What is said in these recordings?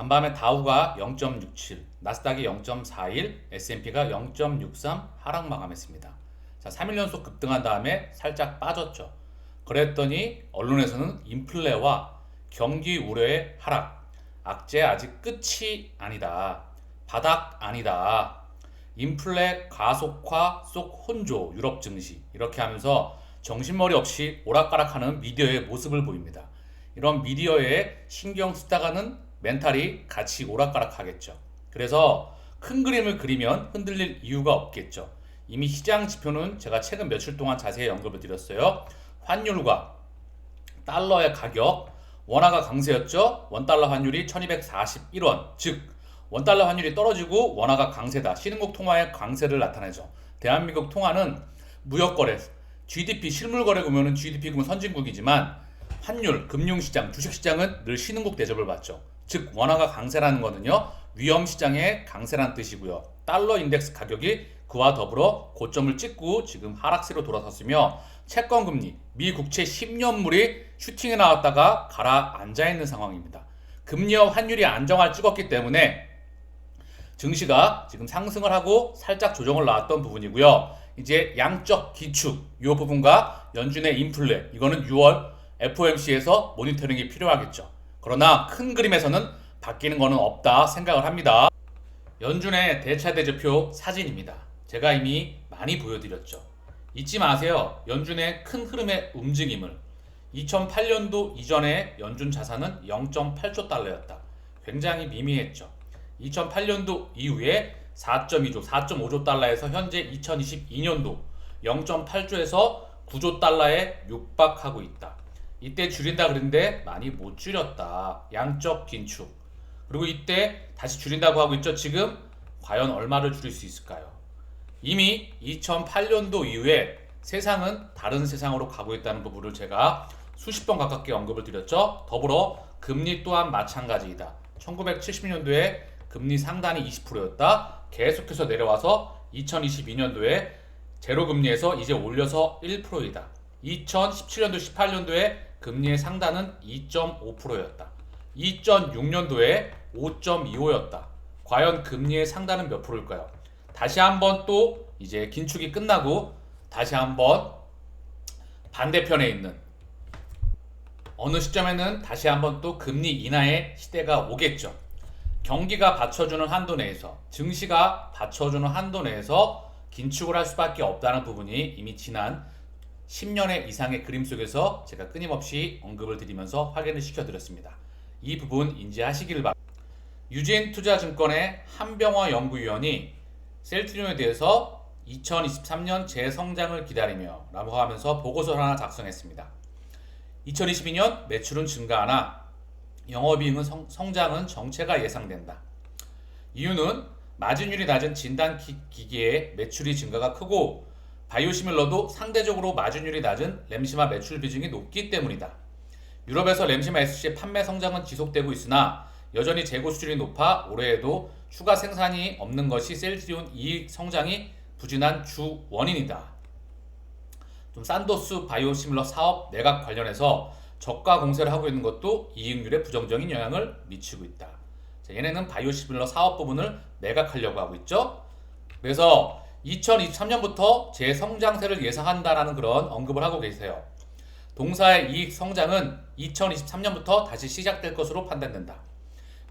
간밤에 다우가 0.67, 나스닥이 0.41, S&P가 0.63 하락 마감했습니다. 자, 3일 연속 급등한 다음에 살짝 빠졌죠. 그랬더니 언론에서는 인플레와 경기 우려의 하락, 악재 아직 끝이 아니다. 바닥 아니다. 인플레 가속화 속 혼조 유럽 증시 이렇게 하면서 정신머리 없이 오락가락하는 미디어의 모습을 보입니다. 이런 미디어에 신경 쓰다가는 멘탈이 같이 오락가락 하겠죠. 그래서 큰 그림을 그리면 흔들릴 이유가 없겠죠. 이미 시장 지표는 제가 최근 며칠 동안 자세히 언급을 드렸어요. 환율과 달러의 가격, 원화가 강세였죠. 원달러 환율이 1241원, 즉 원달러 환율이 떨어지고 원화가 강세다. 신흥국 통화의 강세를 나타내죠. 대한민국 통화는 무역거래, GDP 실물거래 구면은 GDP 구면 선진국이지만 환율, 금융시장, 주식시장은 늘 신흥국 대접을 받죠. 즉 원화가 강세라는 거는요 위험 시장의 강세란 뜻이고요. 달러 인덱스 가격이 그와 더불어 고점을 찍고 지금 하락세로 돌아섰으며 채권 금리, 미 국채 10년물이 슈팅에 나왔다가 가라앉아 있는 상황입니다. 금리와 환율이 안정화를 찍었기 때문에 증시가 지금 상승을 하고 살짝 조정을 나왔던 부분이고요. 이제 양적 기축 이 부분과 연준의 인플레 이거는 6월 FOMC에서 모니터링이 필요하겠죠. 그러나 큰 그림에서는 바뀌는 거는 없다 생각을 합니다. 연준의 대차대조표 사진입니다. 제가 이미 많이 보여드렸죠. 잊지 마세요. 연준의 큰 흐름의 움직임을 2008년도 이전에 연준 자산은 0.8조 달러였다. 굉장히 미미했죠. 2008년도 이후에 4.2조, 4.5조 달러에서 현재 2022년도 0.8조에서 9조 달러에 육박하고 있다. 이때 줄인다 그랬는데 많이 못 줄였다. 양적 긴축. 그리고 이때 다시 줄인다고 하고 있죠. 지금 과연 얼마를 줄일 수 있을까요? 이미 2008년도 이후에 세상은 다른 세상으로 가고 있다는 부분을 제가 수십 번 가깝게 언급을 드렸죠. 더불어 금리 또한 마찬가지이다. 1970년도에 금리 상단이 20%였다. 계속해서 내려와서 2022년도에 제로 금리에서 이제 올려서 1%이다. 2017년도 18년도에 금리의 상단은 2.5%였다. 2006년도에 5.25였다. 과연 금리의 상단은 몇 프로일까요? 다시 한번 또 이제 긴축이 끝나고 다시 한번 반대편에 있는 어느 시점에는 다시 한번 또 금리 인하의 시대가 오겠죠. 경기가 받쳐주는 한도 내에서 증시가 받쳐주는 한도 내에서 긴축을 할 수밖에 없다는 부분이 이미 지난 10년의 이상의 그림 속에서 제가 끊임없이 언급을 드리면서 확인을 시켜드렸습니다. 이 부분 인지하시기를 바랍니다. 유진 투자증권의 한병화 연구위원이 셀트리온에 대해서 2023년 재성장을 기다리며 라고 하면서 보고서를 하나 작성했습니다. 2022년 매출은 증가하나 영업이익은 성, 성장은 정체가 예상된다. 이유는 마진율이 낮은 진단 기- 기기의 매출이 증가가 크고 바이오시밀러도 상대적으로 마진율이 낮은 램시마 매출 비중이 높기 때문이다. 유럽에서 램시마 SC의 판매 성장은 지속되고 있으나 여전히 재고 수준이 높아 올해에도 추가 생산이 없는 것이 셀트리온 이익 성장이 부진한 주 원인이다. 좀 산도스 바이오시밀러 사업 내각 관련해서 저가 공세를 하고 있는 것도 이익률에 부정적인 영향을 미치고 있다. 자, 얘네는 바이오시밀러 사업 부분을 매각하려고 하고 있죠. 그래서 2023년부터 재성장세를 예상한다라는 그런 언급을 하고 계세요. 동사의 이익 성장은 2023년부터 다시 시작될 것으로 판단된다.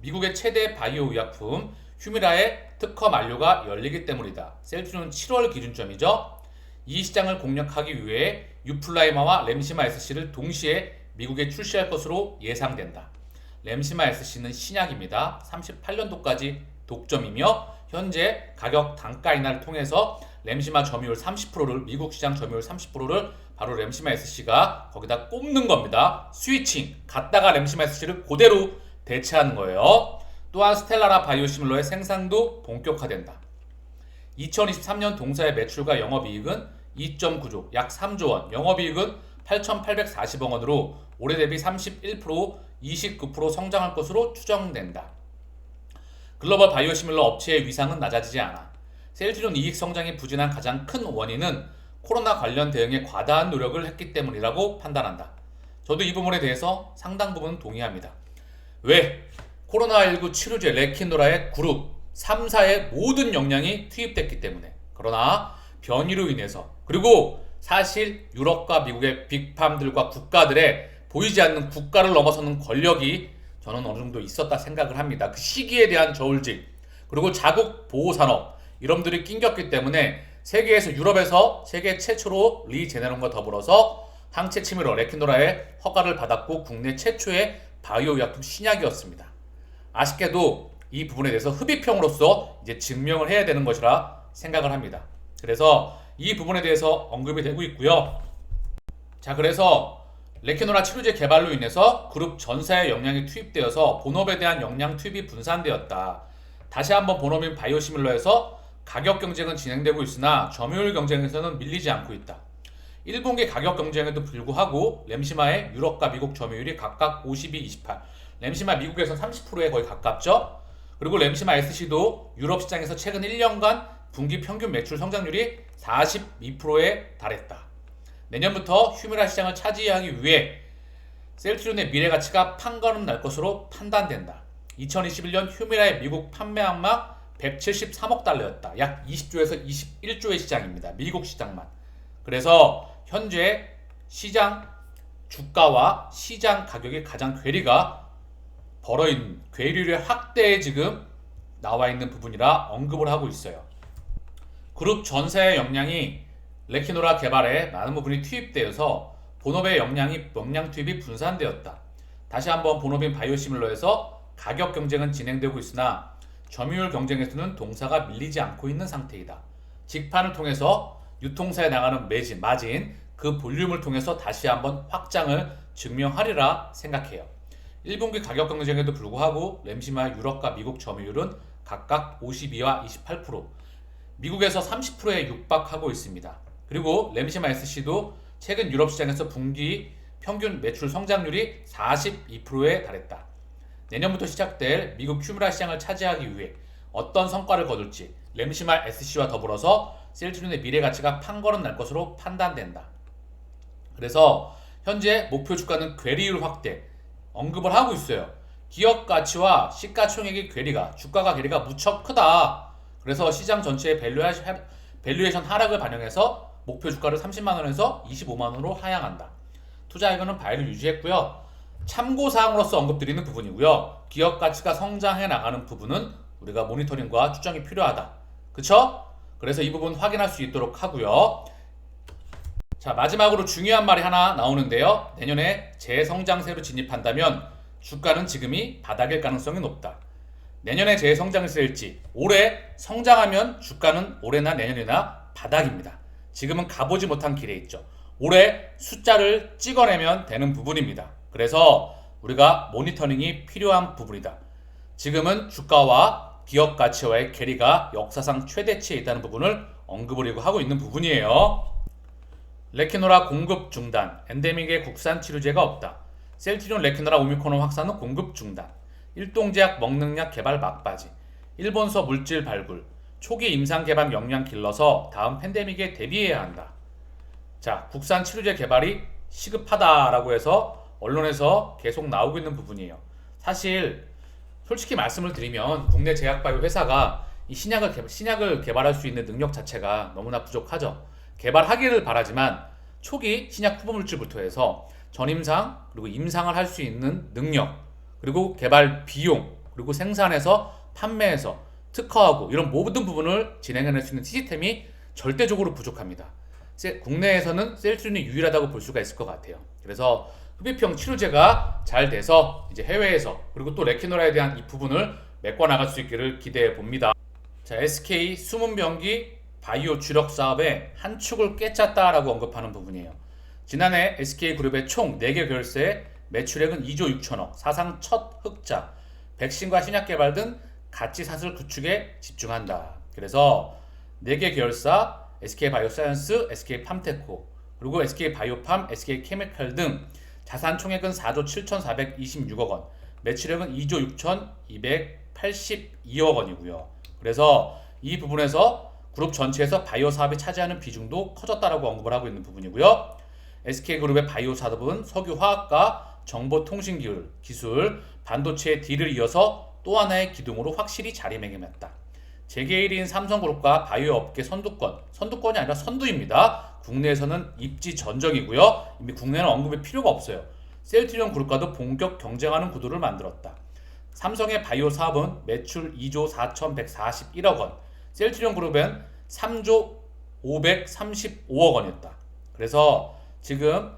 미국의 최대 바이오 의약품 휴미라의 특허 만료가 열리기 때문이다. 셀트리온 7월 기준점이죠. 이 시장을 공략하기 위해 유플라이마와 램시마 SC를 동시에 미국에 출시할 것으로 예상된다. 램시마 SC는 신약입니다. 38년도까지 독점이며 현재 가격 단가 인하를 통해서 램시마 점유율 30%를 미국 시장 점유율 30%를 바로 램시마 SC가 거기다 꼽는 겁니다. 스위칭 갔다가 램시마 SC를 그대로 대체하는 거예요. 또한 스텔라라 바이오시밀러의 생산도 본격화된다. 2023년 동사의 매출과 영업이익은 2.9조, 약 3조 원, 영업이익은 8,840억 원으로 올해 대비 31%, 29% 성장할 것으로 추정된다. 글로벌 바이오시밀러 업체의 위상은 낮아지지 않아. 셀트리온 이익 성장이 부진한 가장 큰 원인은 코로나 관련 대응에 과다한 노력을 했기 때문이라고 판단한다. 저도 이 부분에 대해서 상당 부분 동의합니다. 왜? 코로나19 치료제 레키노라의 그룹 3사의 모든 역량이 투입됐기 때문에 그러나 변이로 인해서 그리고 사실 유럽과 미국의 빅팜들과 국가들의 보이지 않는 국가를 넘어서는 권력이 저는 어느 정도 있었다 생각을 합니다. 그 시기에 대한 저울질 그리고 자국 보호 산업 이름들이 낑겼기 때문에 세계에서 유럽에서 세계 최초로 리제네론과 더불어서 항체 치료로 레키노라의 허가를 받았고 국내 최초의 바이오 의약품 신약이었습니다. 아쉽게도 이 부분에 대해서 흡입형으로서 이제 증명을 해야 되는 것이라 생각을 합니다. 그래서 이 부분에 대해서 언급이 되고 있고요. 자, 그래서 레키노라 치료제 개발로 인해서 그룹 전사의 역량이 투입되어서 본업에 대한 역량 투입이 분산되었다. 다시 한번 본업인 바이오시밀러에서 가격 경쟁은 진행되고 있으나 점유율 경쟁에서는 밀리지 않고 있다. 1분기 가격 경쟁에도 불구하고 램시마의 유럽과 미국 점유율이 각각 52, 28. 램시마 미국에서 30%에 거의 가깝죠. 그리고 램시마 SC도 유럽 시장에서 최근 1년간 분기 평균 매출 성장률이 42%에 달했다. 내년부터 휴미라 시장을 차지하기 위해 셀트리온의 미래 가치가 판가름 날 것으로 판단된다. 2021년 휴미라의 미국 판매 항막 173억 달러였다. 약 20조에서 21조의 시장입니다. 미국 시장만. 그래서 현재 시장 주가와 시장 가격의 가장 괴리가 벌어 있는 괴리의 확대에 지금 나와 있는 부분이라 언급을 하고 있어요. 그룹 전세의 역량이 레키노라 개발에 많은 부분이 투입되어서 본업의 역량이 역량 투입이 분산되었다. 다시 한번 본업인 바이오시밀러에서 가격 경쟁은 진행되고 있으나 점유율 경쟁에서는 동사가 밀리지 않고 있는 상태이다. 직판을 통해서 유통사에 나가는 매진, 마진 그 볼륨을 통해서 다시 한번 확장을 증명하리라 생각해요. 1분기 가격 경쟁에도 불구하고 램시마 유럽과 미국 점유율은 각각 52와 28%, 미국에서 30%에 육박하고 있습니다. 그리고 램시마 SC도 최근 유럽 시장에서 분기 평균 매출 성장률이 42%에 달했다. 내년부터 시작될 미국 큐무라 시장을 차지하기 위해 어떤 성과를 거둘지 램시마 SC와 더불어서 셀트리온의 미래 가치가 판거름 날 것으로 판단된다. 그래서 현재 목표 주가는 괴리율 확대 언급을 하고 있어요. 기업 가치와 시가총액의 괴리가 주가가 괴리가 무척 크다. 그래서 시장 전체의 밸류에이션 하락을 반영해서 목표 주가를 30만 원에서 25만 원으로 하향한다. 투자이건은 바이를 유지했고요. 참고 사항으로서 언급드리는 부분이고요. 기업 가치가 성장해 나가는 부분은 우리가 모니터링과 추정이 필요하다. 그쵸? 그래서 이 부분 확인할 수 있도록 하고요. 자, 마지막으로 중요한 말이 하나 나오는데요. 내년에 재성장세로 진입한다면 주가는 지금이 바닥일 가능성이 높다. 내년에 재성장을 쓸지 올해 성장하면 주가는 올해나 내년이나 바닥입니다. 지금은 가보지 못한 길에 있죠. 올해 숫자를 찍어내면 되는 부분입니다. 그래서 우리가 모니터링이 필요한 부분이다. 지금은 주가와 기업 가치와의 괴리가 역사상 최대치에 있다는 부분을 언급을 하고 있는 부분이에요. 레키노라 공급 중단, 엔데믹의 국산 치료제가 없다. 셀트리온 레키노라 오미크론 확산 후 공급 중단, 일동제약 먹능약 개발 막바지, 일본서 물질 발굴, 초기 임상 개발 역량 길러서 다음 팬데믹에 대비해야 한다. 자, 국산 치료제 개발이 시급하다라고 해서 언론에서 계속 나오고 있는 부분이에요. 사실 솔직히 말씀을 드리면 국내 제약바이오 회사가 이 신약을 개발, 신약을 개발할 수 있는 능력 자체가 너무나 부족하죠. 개발하기를 바라지만 초기 신약 후보 물질부터 해서 전임상 그리고 임상을 할 수 있는 능력 그리고 개발 비용 그리고 생산해서 판매해서 특허하고 이런 모든 부분을 진행해낼 수 있는 시스템이 절대적으로 부족합니다. 국내에서는 셀트린이 유일하다고 볼 수가 있을 것 같아요. 그래서 흡입형 치료제가 잘 돼서 이제 해외에서 그리고 또 레키노라에 대한 이 부분을 메꿔 나갈 수 있기를 기대해 봅니다. 자, SK 수문병기 바이오 주력 사업의 한 축을 깨쳤다라고 언급하는 부분이에요. 지난해 SK그룹의 총 4개 결세에 매출액은 2조 6천억, 사상 첫 흑자, 백신과 신약 개발 등 가치 사슬 구축에 집중한다. 그래서 4개 계열사 SK 바이오사이언스, SK 팜테코, 그리고 SK 바이오팜, SK 케미칼 등 자산 총액은 4조 7,426억 원, 매출액은 2조 6,282억 원이고요. 그래서 이 부분에서 그룹 전체에서 바이오 사업이 차지하는 비중도 커졌다라고 언급을 하고 있는 부분이고요. SK그룹의 바이오 사업은 석유 화학과 정보통신 기술, 기술, 반도체 D를 이어서 또 하나의 기둥으로 확실히 자리매김했다. 재계 1위인 삼성그룹과 바이오 업계 선두권, 선두권이 아니라 선두입니다. 국내에서는 입지 전적이고요. 이미 국내는 언급의 필요가 없어요. 셀트리온 그룹과도 본격 경쟁하는 구도를 만들었다. 삼성의 바이오 사업은 매출 2조 4,141억 원, 셀트리온 그룹은 3조 535억 원이었다. 그래서 지금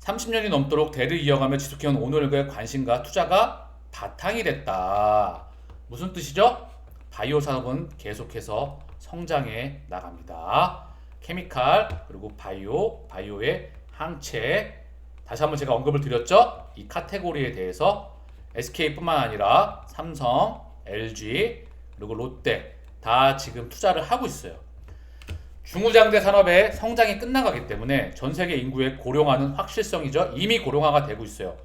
30년이 넘도록 대를 이어가며 지속해온 오늘의 관심과 투자가 바탕이 됐다. 무슨 뜻이죠? 바이오 산업은 계속해서 성장해 나갑니다. 케미칼 그리고 바이오, 바이오의 항체 다시 한번 제가 언급을 드렸죠. 이 카테고리에 대해서 SK뿐만 아니라 삼성, LG 그리고 롯데 다 지금 투자를 하고 있어요. 중후장대 산업의 성장이 끝나가기 때문에 전 세계 인구의 고령화는 확실성이죠. 이미 고령화가 되고 있어요.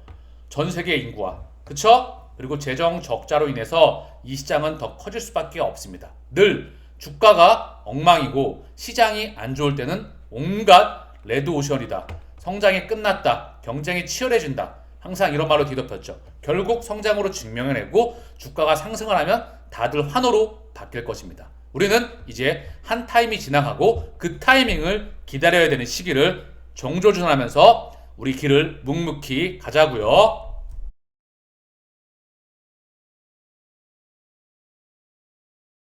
전 세계 인구와 그쵸? 그리고 재정 적자로 인해서 이 시장은 더 커질 수밖에 없습니다. 늘 주가가 엉망이고 시장이 안 좋을 때는 온갖 레드오션이다. 성장이 끝났다. 경쟁이 치열해진다. 항상 이런 말로 뒤덮였죠. 결국 성장으로 증명해내고 주가가 상승을 하면 다들 환호로 바뀔 것입니다. 우리는 이제 한 타임이 지나가고 그 타이밍을 기다려야 되는 시기를 정조준하면서 우리 길을 묵묵히 가자고요.